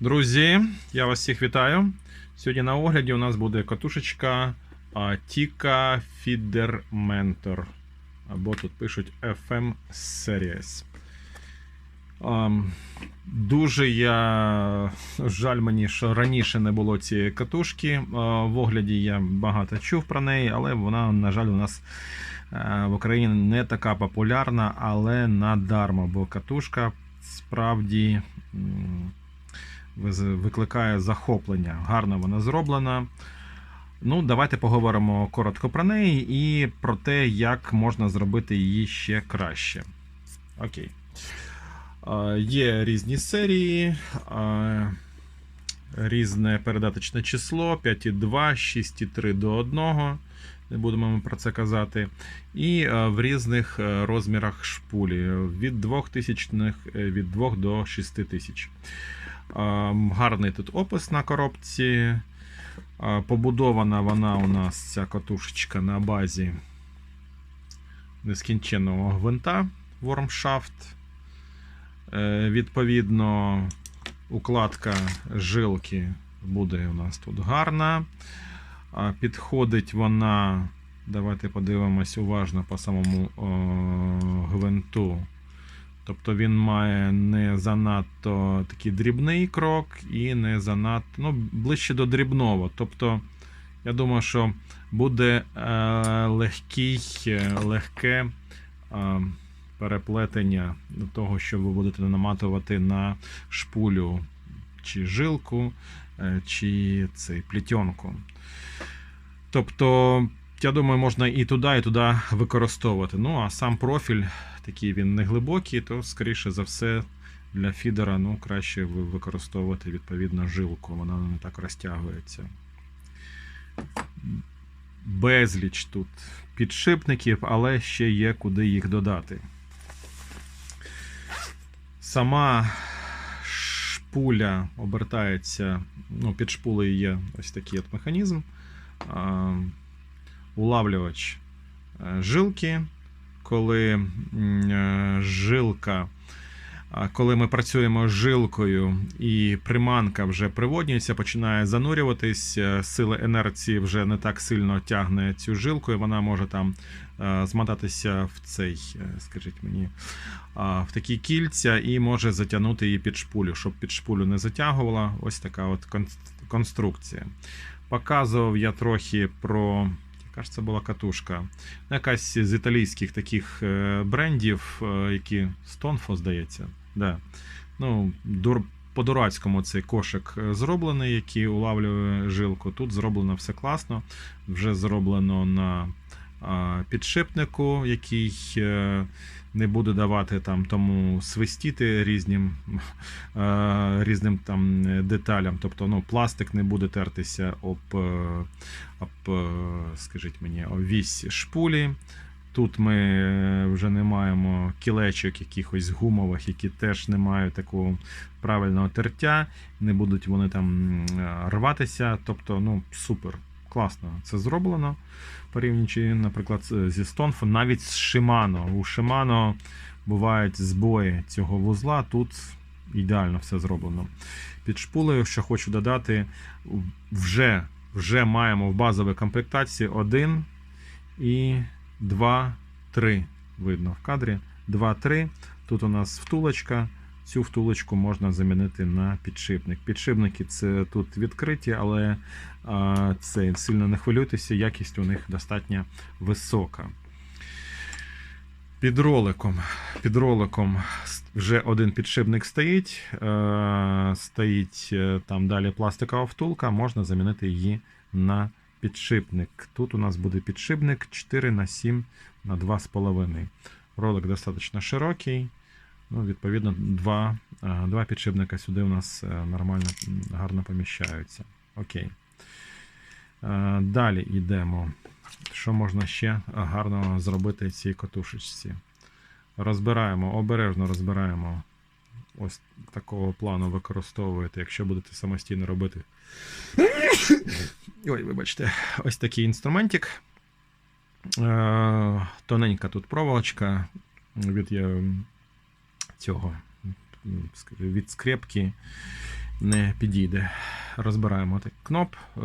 Друзі, я вас всіх вітаю. Сьогодні на огляді у нас буде катушечка а, Tika Feeder Mentor. Або тут пишуть FM Series. Дуже я жаль мені, що раніше не було цієї катушки. В огляді я багато чув про неї, але вона, на жаль, у нас е, в Україні не така популярна, але надарма, бо катушка справді викликає захоплення. Гарно вона зроблена. Ну, давайте поговоримо коротко про неї і про те, як можна зробити її ще краще. Окей. Е, Є різні серії, е, різне передаточне число 5,2, 6,3 до 1. Не будемо ми про це казати. І е, в різних розмірах шпулі від 2000 від 2 до 6000. Ем, Гарний тут опис на коробці. Е, Побудована вона у нас ця катушечка на базі нескінченного гвинта Wormshaft. Е, Відповідно, укладка жилки буде у нас тут гарна. Підходить вона. Давайте подивимось уважно по самому о, гвинту. Тобто він має не занадто такий дрібний крок і не занадто ну, ближче до дрібного. Тобто, я думаю, що буде е, легкий, е, легке е, переплетення того, що ви будете наматувати на шпулю чи жилку, чи цей плітьонку. Тобто, я думаю, можна і туди, і туди використовувати. Ну, а сам профіль такий він не глибокий, то, скоріше за все, для фідера ну, краще використовувати відповідно жилку, вона не так розтягується. Безліч тут підшипників, але ще є куди їх додати. Сама шпуля обертається, ну, під шпулею є ось такий от механізм. Улавлювач е, жилки, коли е, жилка, коли ми працюємо з жилкою і приманка вже приводнюється, починає занурюватись, е, сила інерції вже не так сильно тягне цю жилку, і вона може там змотатися в цей, скажіть мені, в такі кільця і може затягнути її під шпулю, щоб під шпулю не затягувала. Ось така от конструкція. Показував я трохи про. Яка це була катушка? Якась з італійських таких е, брендів, які Stonfo, здається. Да. Ну, дур... По-дурацькому цей кошик е, зроблений, який улавлює жилку. Тут зроблено все класно. Вже зроблено на підшипнику, який е, не буде давати там тому свистіти різним, е, різним там е, деталям. Тобто ну, пластик не буде тертися об, об скажіть мені, об вісь шпулі. Тут ми вже не маємо кілечок якихось гумових, які теж не мають такого правильного тертя, не будуть вони там рватися. Тобто, ну, супер, класно це зроблено. Порівнюючи, наприклад, зі Stonfo, навіть з Shimano. У Shimano бувають збої цього вузла. Тут ідеально все зроблено. Під шпулею, що хочу додати, вже, вже маємо в базовій комплектації один і 2, 3. Видно в кадрі. 2, 3. Тут у нас втулочка. Цю втулочку можна замінити на підшипник. Підшипники це тут відкриті, але а, це сильно не хвилюйтеся, якість у них достатньо висока. Під роликом, під роликом вже один підшипник стоїть. Е, стоїть там далі пластикова втулка, можна замінити її на підшипник. Тут у нас буде підшипник 4 на 7 на 2,5. Ролик достатньо широкий. Ну, відповідно, два, е, два підшипника сюди у нас е, нормально, гарно поміщаються. Окей. Е, Далі йдемо. Що можна ще гарно зробити цій катушечці? Розбираємо, обережно розбираємо. Ось такого плану використовуєте, якщо будете самостійно робити. Ой, вибачте, ось такий інструментик. Тоненька тут проволочка від цього від скрепки. не підійде. Розбираємо кноп, е,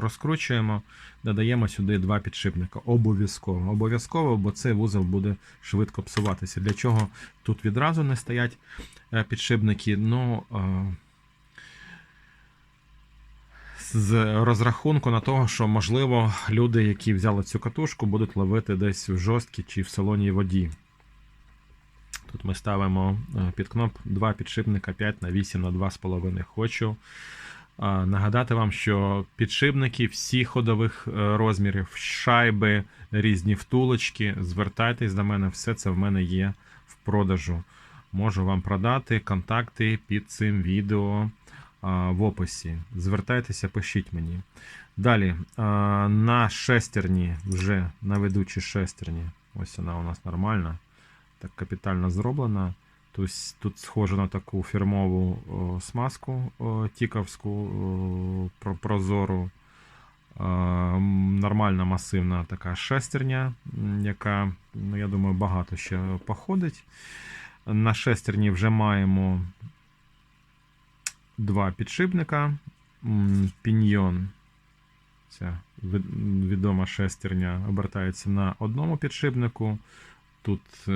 розкручуємо, додаємо сюди два підшипника. Обов'язково. Обов'язково, бо цей вузол буде швидко псуватися. Для чого тут відразу не стоять е, підшипники? Ну, е, з розрахунку на того, що можливо люди, які взяли цю катушку, будуть ловити десь в жорсткій чи в солоній воді. Тут ми ставимо е, під кноп 2 підшипника 5 на 8 на 2,5. Хочу е, нагадати вам, що підшипники всіх ходових е, розмірів, шайби, різні втулочки. Звертайтесь до мене, все це в мене є в продажу. Можу вам продати контакти під цим відео в описі. Звертайтеся, пишіть мені. Далі, на шестерні, вже на ведучій шестерні. Ось вона у нас нормальна. Так капітально зроблена. Тобто тут схоже на таку фірмову о, смазку о, тіковську о, про- прозору. Е, Нормальна масивна така шестерня, яка, ну, я думаю, багато ще походить. На шестерні вже маємо два підшипника. Піньйон, ця відома шестерня, обертається на одному підшипнику. Тут е,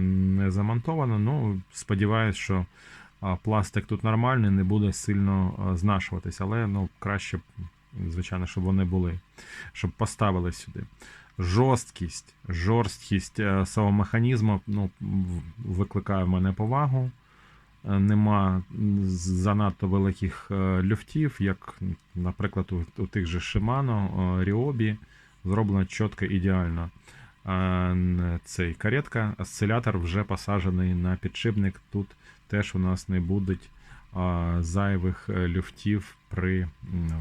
не замонтовано, ну сподіваюсь, що пластик тут нормальний, не буде сильно знашуватись, але ну, краще, звичайно, щоб вони були, щоб поставили сюди. Жорсткість, жорсткість е, самого механізму ну, викликає в мене повагу. Е, Нема занадто великих люфтів, як, наприклад, у, у тих же Shimano, Ryobi, зроблено чітко ідеально. Цей каретка, осцилятор вже посаджений на підшипник. Тут теж у нас не будуть зайвих е, люфтів при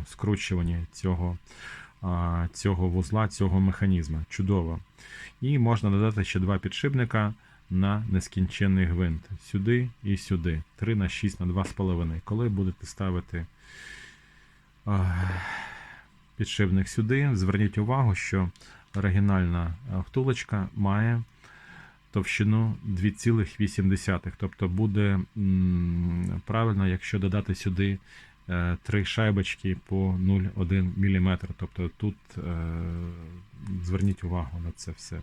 скручуванні цього, цього вузла, цього механізму. Чудово. І можна додати ще два підшипника на нескінченний гвинт. Сюди і сюди. 3 на 6 на 2,5. Коли будете ставити підшипник сюди, зверніть увагу, що оригінальна втулочка має товщину 2,8. Тобто буде правильно, якщо додати сюди е, три шайбочки по 0,1 мм. Тобто тут е, зверніть увагу на це все.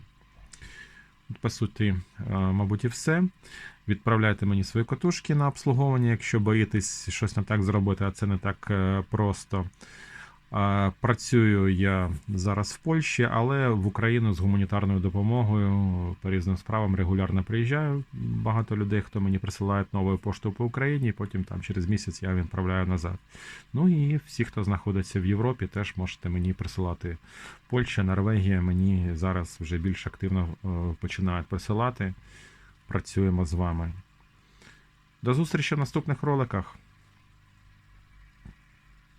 По суті, е, мабуть, і все. Відправляйте мені свої катушки на обслуговування, якщо боїтесь щось не так зробити, а це не так просто. Працюю я зараз в Польщі, але в Україну з гуманітарною допомогою по різним справам регулярно приїжджаю. Багато людей, хто мені присилає новою поштою по Україні, потім там через місяць я відправляю назад. Ну і всі, хто знаходиться в Європі, теж можете мені присилати. Польща, Норвегія мені зараз вже більш активно е, починають присилати. Працюємо з вами. До зустрічі в наступних роликах.